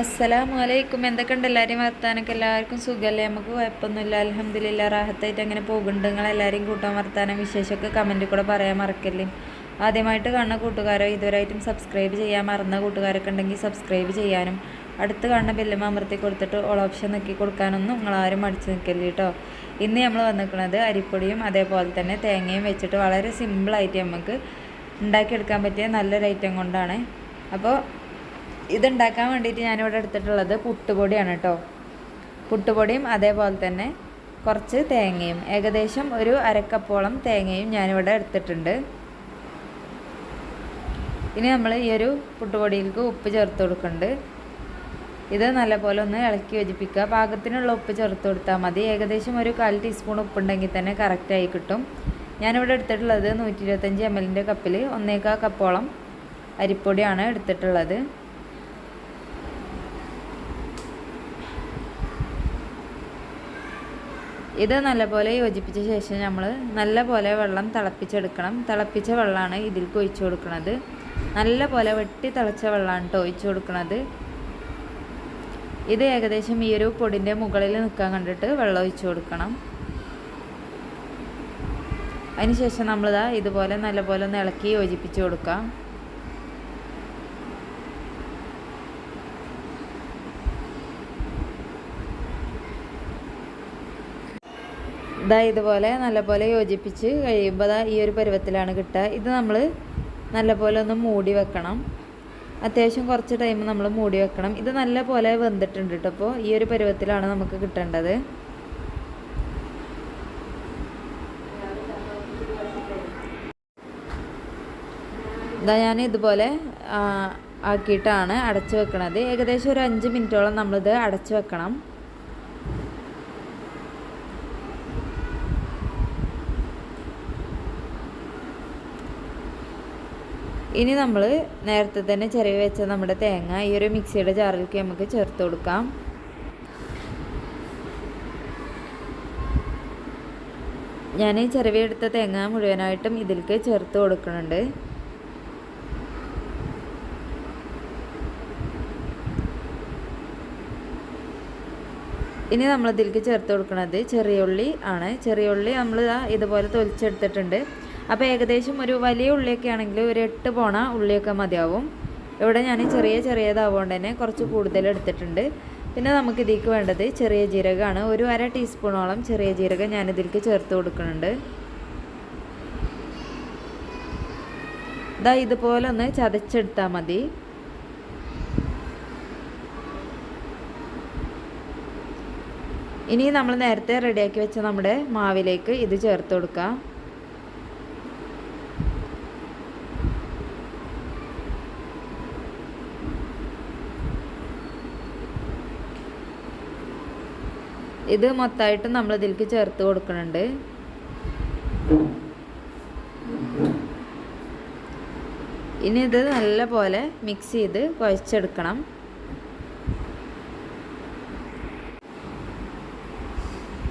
അസ്സലാമു അലൈക്കും എന്തൊക്കെയുണ്ട് എല്ലാവരെയും വർത്താനൊക്കെ എല്ലാവർക്കും സുഖമല്ലേ? നമുക്ക് കുഴപ്പമൊന്നുമില്ല. അലഹമ്മദില്ല റാഹത്തായിട്ട് അങ്ങനെ പോകുന്നുണ്ട്. നിങ്ങളെല്ലാവരെയും കൂട്ടാൻ വർത്താനം വിശേഷമൊക്കെ കമന്റിൽ കൂടെ പറയാൻ മറക്കല്ലേ? ആദ്യമായിട്ട് കാണുന്ന കൂട്ടുകാരോ ഇതുവരെയായിട്ടും സബ്സ്ക്രൈബ് ചെയ്യാൻ മറന്ന കൂട്ടുകാരൊക്കെ ഉണ്ടെങ്കിൽ സബ്സ്ക്രൈബ് ചെയ്യാനും അടുത്ത് കാണുന്ന ബില്ലും അമർത്തി കൊടുത്തിട്ട് ഓൾ ഓപ്ഷൻ നോക്കി കൊടുക്കാനൊന്നും നിങ്ങളാരും മടിച്ച് നിൽക്കല്ലേ കേട്ടോ. ഇന്ന് നമ്മൾ വന്നിരിക്കുന്നത് അരിപ്പൊടിയും അതേപോലെ തന്നെ തേങ്ങയും വെച്ചിട്ട് വളരെ സിമ്പിളായിട്ട് നമുക്ക് ഉണ്ടാക്കിയെടുക്കാൻ പറ്റിയ നല്ലൊരു ഐറ്റം കൊണ്ടാണ്. അപ്പോൾ ഇതുണ്ടാക്കാൻ വേണ്ടിയിട്ട് ഞാനിവിടെ എടുത്തിട്ടുള്ളത് പുട്ടുപൊടിയാണ് കേട്ടോ. പുട്ടുപൊടിയും അതേപോലെ തന്നെ കുറച്ച് തേങ്ങയും. ഏകദേശം ഒരു അരക്കപ്പോളം തേങ്ങയും ഞാനിവിടെ എടുത്തിട്ടുണ്ട്. ഇനി നമ്മൾ ഈ ഒരു പുട്ടുപൊടിയിലേക്ക് ഉപ്പ് ചേർത്ത് കൊടുക്കുന്നുണ്ട്. ഇത് നല്ലപോലെ ഒന്ന് ഇളക്കി യോജിപ്പിക്കുക. പാകത്തിനുള്ള ഉപ്പ് ചേർത്ത് കൊടുത്താൽ മതി. ഏകദേശം ഒരു കാൽ ടീസ്പൂൺ ഉപ്പുണ്ടെങ്കിൽ തന്നെ കറക്റ്റായി കിട്ടും. ഞാനിവിടെ എടുത്തിട്ടുള്ളത് നൂറ്റി ഇരുപത്തഞ്ച് എം എല്ലിന്റെ കപ്പിൽ ഒന്നേക്കാ കപ്പോളം അരിപ്പൊടിയാണ് എടുത്തിട്ടുള്ളത്. ഇത് നല്ലപോലെ യോജിപ്പിച്ച ശേഷം നമ്മൾ നല്ലപോലെ വെള്ളം തിളപ്പിച്ചെടുക്കണം. തിളപ്പിച്ച വെള്ളമാണ് ഇതിലേക്ക് ഒഴിച്ചു കൊടുക്കുന്നത് നല്ലപോലെ വെട്ടി തിളച്ച വെള്ളമാണ് കേട്ടോ ഒഴിച്ചു കൊടുക്കുന്നത് ഇത് ഏകദേശം ഈ ഒരു പൊടിന്റെ മുകളിൽ നിൽക്കാൻ കണ്ടിട്ട് വെള്ളം ഒഴിച്ചു കൊടുക്കണം. അതിനുശേഷം നമ്മളിതാ ഇതുപോലെ നല്ലപോലെ ഒന്ന് ഇളക്കി യോജിപ്പിച്ച് കൊടുക്കാം. ഇതാ ഇതുപോലെ നല്ലപോലെ യോജിപ്പിച്ച് കഴിയുമ്പോൾ ഈ ഒരു പരുവത്തിലാണ് കിട്ടുക. ഇത് നമ്മൾ നല്ലപോലെ ഒന്ന് മൂടി വെക്കണം. അത്യാവശ്യം കുറച്ച് ടൈം നമ്മൾ മൂടി വെക്കണം. ഇത് നല്ലപോലെ വെന്തിട്ടുണ്ട് കേട്ടോ അപ്പോൾ ഈ ഒരു പരുവത്തിലാണ് നമുക്ക് കിട്ടേണ്ടത്. ഇതാ ഞാൻ ഇതുപോലെ ആക്കിയിട്ടാണ് അടച്ചു വെക്കണത്. ഏകദേശം ഒരു അഞ്ച് മിനിറ്റോളം നമ്മളിത് അടച്ചു വെക്കണം. ഇനി നമ്മൾ നേരത്തെ തന്നെ ചെറിയ വെച്ച നമ്മുടെ തേങ്ങ ഈ ഒരു മിക്സിയുടെ ജാറിലേക്ക് നമുക്ക് ചേർത്ത് കൊടുക്കാം. ഞാൻ ചെറുവിയെടുത്ത തേങ്ങ മുഴുവനായിട്ടും ഇതിലേക്ക് ചേർത്ത് കൊടുക്കുന്നുണ്ട്. ഇനി നമ്മൾ ഇതിലേക്ക് ചേർത്ത് കൊടുക്കുന്നത് ചെറിയ ഉള്ളി ആണ്. ചെറിയ ഉള്ളി നമ്മൾ ഇതുപോലെ തൊലിച്ചെടുത്തിട്ടുണ്ട്. അപ്പോൾ ഏകദേശം ഒരു വലിയ ഉള്ളിയൊക്കെ ആണെങ്കിൽ ഒരു എട്ട് പോണ ഉള്ളിയൊക്കെ മതിയാവും. ഇവിടെ ഞാൻ ചെറിയ ചെറിയതാവുകൊണ്ട് തന്നെ കുറച്ച് കൂടുതൽ എടുത്തിട്ടുണ്ട്. പിന്നെ നമുക്ക് ഇതിലേക്ക് വേണ്ടത് ചെറിയ ജീരകമാണ്. ഒരു അര ടീസ്പൂണോളം ചെറിയ ജീരകം ഞാൻ ഇതിലേക്ക് ചേർത്ത് കൊടുക്കുന്നുണ്ട്. ഇതാ ഇതുപോലെ ഒന്ന് ചതച്ചെടുത്താൽ മതി. ഇനി നമ്മൾ നേരത്തെ റെഡിയാക്കി വെച്ച നമ്മുടെ മാവിലേക്ക് ഇത് ചേർത്ത് കൊടുക്കാം. ഇത് മൊത്തമായിട്ട് നമ്മൾ ഇതിലേക്ക് ചേർത്ത് കൊടുക്കുന്നുണ്ട് ഇനി ഇത് നല്ല പോലെ മിക്സ് ചെയ്ത് കുഴച്ചെടുക്കണം.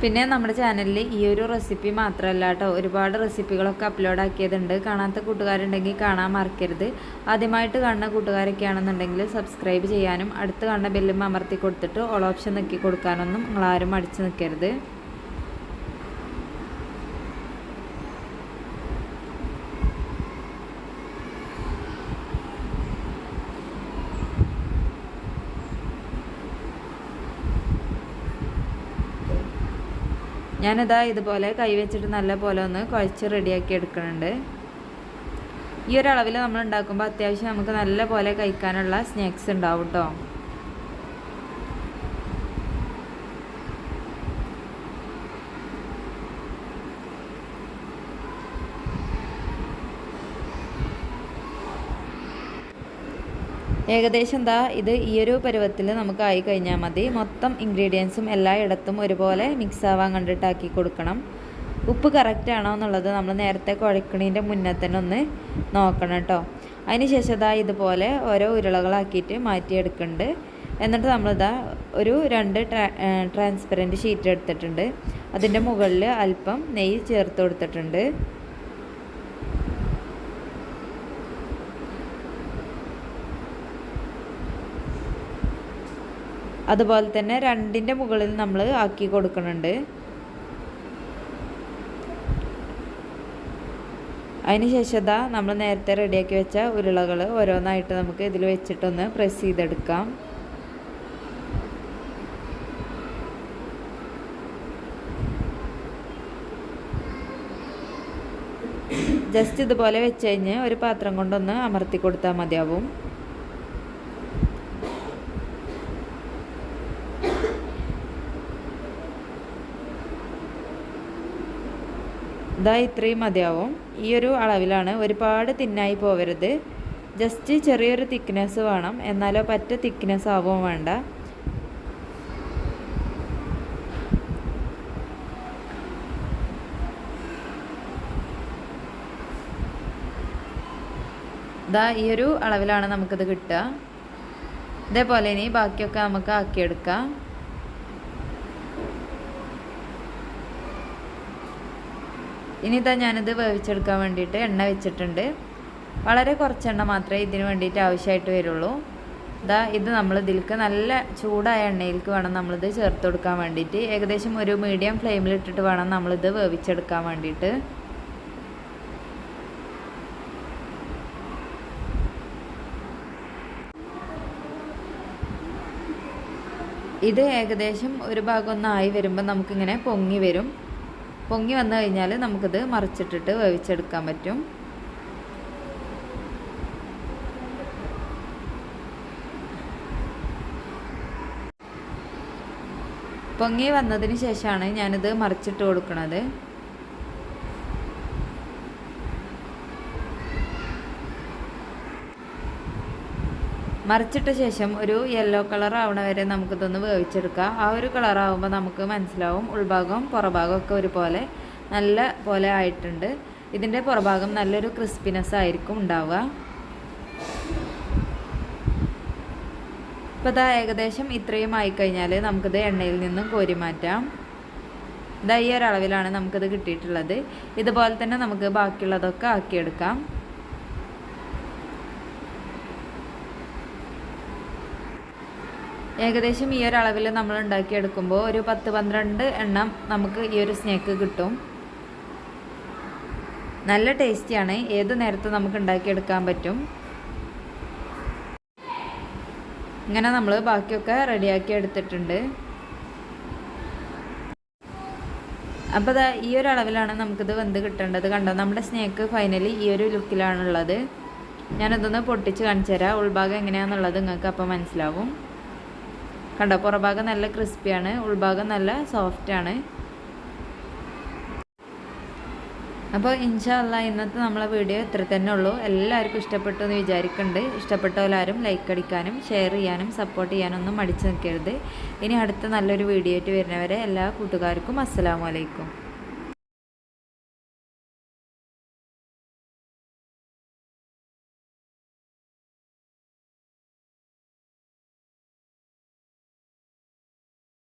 പിന്നെ നമ്മുടെ ചാനലിൽ ഈ ഒരു റെസിപ്പി മാത്രമല്ല കേട്ടോ ഒരുപാട് റെസിപ്പികളൊക്കെ അപ്ലോഡ് ആക്കിയതുണ്ട്. കാണാത്ത കൂട്ടുകാരുണ്ടെങ്കിൽ കാണാൻ മറക്കരുത്. ആദ്യമായിട്ട് കാണുന്ന കൂട്ടുകാരൊക്കെ ആണെന്നുണ്ടെങ്കിൽ സബ്സ്ക്രൈബ് ചെയ്യാനും അടുത്ത് കാണുന്ന ബെല്ലും അമർത്തി കൊടുത്തിട്ട് ഓൾ ഓപ്ഷൻ നിൽക്കി കൊടുക്കാനൊന്നും നിങ്ങളാരും അടിച്ചു നിൽക്കരുത് ഞാനിതാ ഇതുപോലെ കൈവച്ചിട്ട് നല്ല പോലെ ഒന്ന് കുഴച്ച് റെഡിയാക്കി എടുക്കുന്നുണ്ട്. ഈ ഒരു അളവിൽ നമ്മൾ ഉണ്ടാക്കുമ്പോൾ അത്യാവശ്യം നമുക്ക് നല്ല പോലെ കഴിക്കാനുള്ള സ്നാക്സ് ഉണ്ടാവും കേട്ടോ ഏകദേശം എന്താ ഇത് ഈ ഒരു പരുവത്തിൽ നമുക്ക് ആയി കഴിഞ്ഞാൽ മതി. മൊത്തം ഇൻഗ്രീഡിയൻസും എല്ലായിടത്തും ഒരുപോലെ മിക്സ് ആവാൻ കണ്ടിട്ടാക്കി കൊടുക്കണം. ഉപ്പ് കറക്റ്റ് ആണോ എന്നുള്ളത് നമ്മൾ നേരത്തെ കുഴക്കണീന്റെ മുന്നേ തന്നെ ഒന്ന് നോക്കണം കേട്ടോ അതിനുശേഷം ഇതാ ഇതുപോലെ ഓരോ ഉരുളകളാക്കിയിട്ട് മാറ്റിയെടുക്കുന്നുണ്ട് എന്നിട്ട് നമ്മളിതാ ഒരു രണ്ട് ട്രാൻസ്പെറന്റ് ഷീറ്റ് എടുത്തിട്ടുണ്ട്. അതിന്റെ മുകളിൽ അല്പം നെയ്യ് ചേർത്ത് കൊടുത്തിട്ടുണ്ട്. അതുപോലെ തന്നെ രണ്ടിന്റെ മുകളിൽ നമ്മൾ ആക്കി കൊടുക്കുന്നുണ്ട്. അതിന് ശേഷം ഇതാ നമ്മൾ നേരത്തെ റെഡിയാക്കി വെച്ച ഉരുളകൾ ഓരോന്നായിട്ട് നമുക്ക് ഇതിൽ വെച്ചിട്ടൊന്ന് പ്രസ് ചെയ്തെടുക്കാം. ജസ്റ്റ് ഇതുപോലെ വെച്ച് കഴിഞ്ഞ് ഒരു പാത്രം കൊണ്ടൊന്ന് അമർത്തി കൊടുത്താൽ മതിയാവും. ഇതാ ഇത്രയും മതിയാവും. ഈ ഒരു അളവിലാണ് ഒരുപാട് തിന്നായി പോവരുത്. ജസ്റ്റ് ചെറിയൊരു തിക്നെസ് വേണം. എന്നാലോ പറ്റ തിക്നെസ് ആവുകയും വേണ്ട. ഇതാ ഈ ഒരു അളവിലാണ് നമുക്കിത് കിട്ടുക. ഇതേപോലെ ഇനി ബാക്കിയൊക്കെ നമുക്ക് ആക്കിയെടുക്കാം. ഇനി ഇതാ ഞാനിത് വേവിച്ചെടുക്കാൻ വേണ്ടിയിട്ട് എണ്ണ വെച്ചിട്ടുണ്ട്. വളരെ കുറച്ച് എണ്ണ മാത്രമേ ഇതിന് വേണ്ടിയിട്ട് ആവശ്യമായിട്ട് വരുള്ളൂ. ഇതാ ഇത് നമ്മൾ ഇതിലേക്ക് നല്ല ചൂടായ എണ്ണയിലേക്ക് വേണം നമ്മളിത് ചേർത്ത് കൊടുക്കാൻ വേണ്ടിയിട്ട്. ഏകദേശം ഒരു മീഡിയം ഫ്ലെയിമിൽ ഇട്ടിട്ട് വേണം നമ്മളിത് വേവിച്ചെടുക്കാൻ വേണ്ടിയിട്ട്. ഇത് ഏകദേശം ഒരു ഭാഗം ഒന്നായി വരുമ്പോൾ നമുക്കിങ്ങനെ പൊങ്ങി വരും. പൊങ്ങി വന്നു കഴിഞ്ഞാൽ നമുക്കിത് മറിച്ചിട്ടിട്ട് വേവിച്ചെടുക്കാൻ പറ്റും. പൊങ്ങി വന്നതിന് ശേഷമാണ് ഞാനിത് മറിച്ചിട്ട് കൊടുക്കുന്നത് മറിച്ചിട്ട ശേഷം ഒരു യെല്ലോ കളർ ആവണ വരെ നമുക്കിതൊന്ന് വേവിച്ചെടുക്കാം ആ ഒരു കളർ ആവുമ്പോൾ നമുക്ക് മനസ്സിലാവും ഉൾഭാഗവും പുറഭാഗവും ഒക്കെ ഒരുപോലെ നല്ല പോലെ ആയിട്ടുണ്ട്. ഇതിന്റെ പുറഭാഗം നല്ലൊരു ക്രിസ്പിനെസ് ആയിരിക്കും ഉണ്ടാവുക. ഇപ്പോൾ ഇതാ ഏകദേശം ഇത്രയും ആയിക്കഴിഞ്ഞാൽ നമുക്കിത് എണ്ണയിൽ നിന്നും കോരി മാറ്റാം. ഇതാ ഈ ഒരളവിലാണ് നമുക്കിത് കിട്ടിയിട്ടുള്ളത്. ഇതുപോലെ തന്നെ നമുക്ക് ബാക്കിയുള്ളതൊക്കെ ആക്കിയെടുക്കാം. ഏകദേശം ഈ ഒരു അളവിൽ നമ്മൾ ഉണ്ടാക്കിയെടുക്കുമ്പോൾ ഒരു പത്ത് പന്ത്രണ്ട് എണ്ണം നമുക്ക് ഈ ഒരു സ്നാക്ക് കിട്ടും. നല്ല ടേസ്റ്റിയാണ്. ഏത് നേരത്തും നമുക്ക് ഉണ്ടാക്കിയെടുക്കാൻ പറ്റും. ഇങ്ങനെ നമ്മൾ ബാക്കിയൊക്കെ റെഡിയാക്കി എടുത്തിട്ടുണ്ട്. അപ്പോൾ അതാ ഈ ഒരു അളവിലാണ് നമുക്കിത് വെന്ത് കിട്ടേണ്ടത്. കണ്ടോ? നമ്മുടെ സ്നേക്ക് ഫൈനലി ഈ ഒരു ലുക്കിലാണുള്ളത്. ഞാനതൊന്ന് പൊട്ടിച്ച് കാണിച്ചു തരാം ഉൾഭാഗം എങ്ങനെയാണെന്നുള്ളത് നിങ്ങൾക്ക് അപ്പോൾ മനസ്സിലാവും. കണ്ടോ? പുറഭാഗം നല്ല ക്രിസ്പിയാണ് ഉൾഭാഗം നല്ല സോഫ്റ്റാണ് അപ്പോൾ ഇൻഷാല്ല ഇന്നത്തെ നമ്മളെ വീഡിയോ ഇത്ര തന്നെ ഉള്ളൂ. എല്ലാവർക്കും ഇഷ്ടപ്പെട്ടു എന്ന് വിചാരിക്കുന്നുണ്ട്. ഇഷ്ടപ്പെട്ടവരാരും ലൈക്ക് അടിക്കാനും ഷെയർ ചെയ്യാനും സപ്പോർട്ട് ചെയ്യാനും ഒന്നും മടിച്ചു നിൽക്കരുത്. ഇനി അടുത്ത നല്ലൊരു വീഡിയോ ആയിട്ട് വരുന്നവരെ എല്ലാ കൂട്ടുകാർക്കും അസ്സലാമലൈക്കും